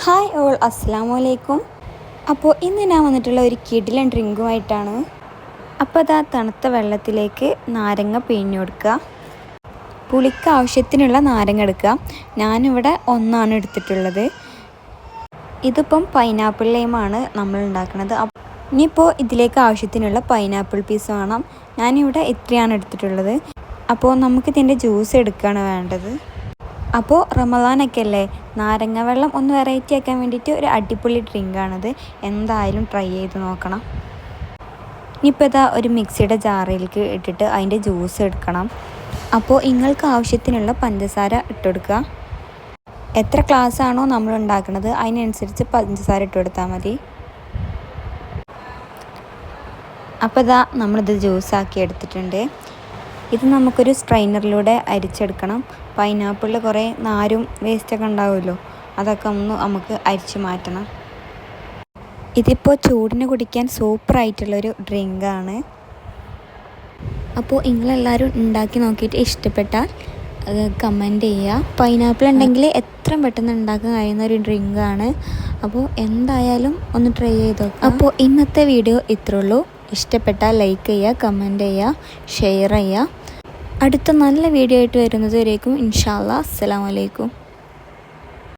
Hi all അസ്സാം അലൈക്കും അപ്പോൾ ഇന്ന് ഞാൻ വന്നിട്ടുള്ള ഒരു കിടിലൻ ഡ്രിങ്കുമായിട്ടാണ്. അപ്പോൾ അതാ തണുത്ത വെള്ളത്തിലേക്ക് നാരങ്ങ പിഴിഞ്ഞു കൊടുക്കുക പുളിക്ക് ആവശ്യത്തിനുള്ള നാരങ്ങ എടുക്കുക ഞാനിവിടെ ഒന്നാണ് എടുത്തിട്ടുള്ളത്. ഇതിപ്പം പൈനാപ്പിൾ ലൈമാണ് നമ്മൾ ഉണ്ടാക്കുന്നത്. ഇനിയിപ്പോൾ ഇതിലേക്ക് ആവശ്യത്തിനുള്ള പൈനാപ്പിൾ പീസ് വേണം. ഞാനിവിടെ ഇത്രയാണ് എടുത്തിട്ടുള്ളത്. അപ്പോൾ നമുക്കിതിന്റെ ജ്യൂസ് എടുക്കുകയാണ് വേണ്ടത്. അപ്പോൾ റമദാനൊക്കെ അല്ലേ നാരങ്ങ വെള്ളം ഒന്ന് വെറൈറ്റി ആക്കാൻ വേണ്ടിയിട്ട് ഒരു അടിപൊളി ഡ്രിങ്കാണിത് എന്തായാലും ട്രൈ ചെയ്ത് നോക്കണം. ഇനിയിപ്പോൾ ഇതാ ഒരു മിക്സിയുടെ ജാറിലേക്ക് ഇട്ടിട്ട് അതിന്റെ ജ്യൂസ് എടുക്കണം. അപ്പോൾ നിങ്ങൾക്ക് ആവശ്യത്തിനുള്ള പഞ്ചസാര ഇട്ടുകൊടുക്കുക. എത്ര ക്ലാസ് ആണോ നമ്മൾ ഉണ്ടാക്കുന്നത് അതിനനുസരിച്ച് പഞ്ചസാര ഇട്ട് കൊടുത്താൽ മതി. അപ്പോൾ ഇതാ നമ്മളിത് ജ്യൂസാക്കി എടുത്തിട്ടുണ്ട്. ഇത് നമുക്കൊരു സ്ട്രൈനറിലൂടെ അരിച്ചെടുക്കണം. പൈനാപ്പിളിൽ കുറേ നാരും വേസ്റ്റൊക്കെ ഉണ്ടാവുമല്ലോ അതൊക്കെ ഒന്ന് നമുക്ക് അരിച്ചു മാറ്റണം. ഇതിപ്പോൾ ചൂടിന് കുടിക്കാൻ സൂപ്പറായിട്ടുള്ളൊരു ഡ്രിങ്കാണ് അപ്പോൾ നിങ്ങളെല്ലാവരും ഉണ്ടാക്കി നോക്കിയിട്ട് ഇഷ്ടപ്പെട്ടാൽ കമന്റ് ചെയ്യുക പൈനാപ്പിൾ ഉണ്ടെങ്കിൽ എത്രയും പെട്ടെന്ന് ഉണ്ടാക്കാൻ കഴിയുന്ന ഒരു ഡ്രിങ്കാണ് അപ്പോൾ എന്തായാലും ഒന്ന് ട്രൈ ചെയ്ത് നോക്കാം. അപ്പോൾ ഇന്നത്തെ വീഡിയോ ഇത്രയുള്ളൂ ഇഷ്ടപ്പെട്ടാൽ ലൈക്ക് ചെയ്യുക കമന്റ് ചെയ്യുക ഷെയർ ചെയ്യുക അടുത്ത നല്ല വീഡിയോ ആയിട്ട് വരുന്നത് വരേക്കും. ഇൻഷാല്ലാ അസ്സലാമലൈക്കും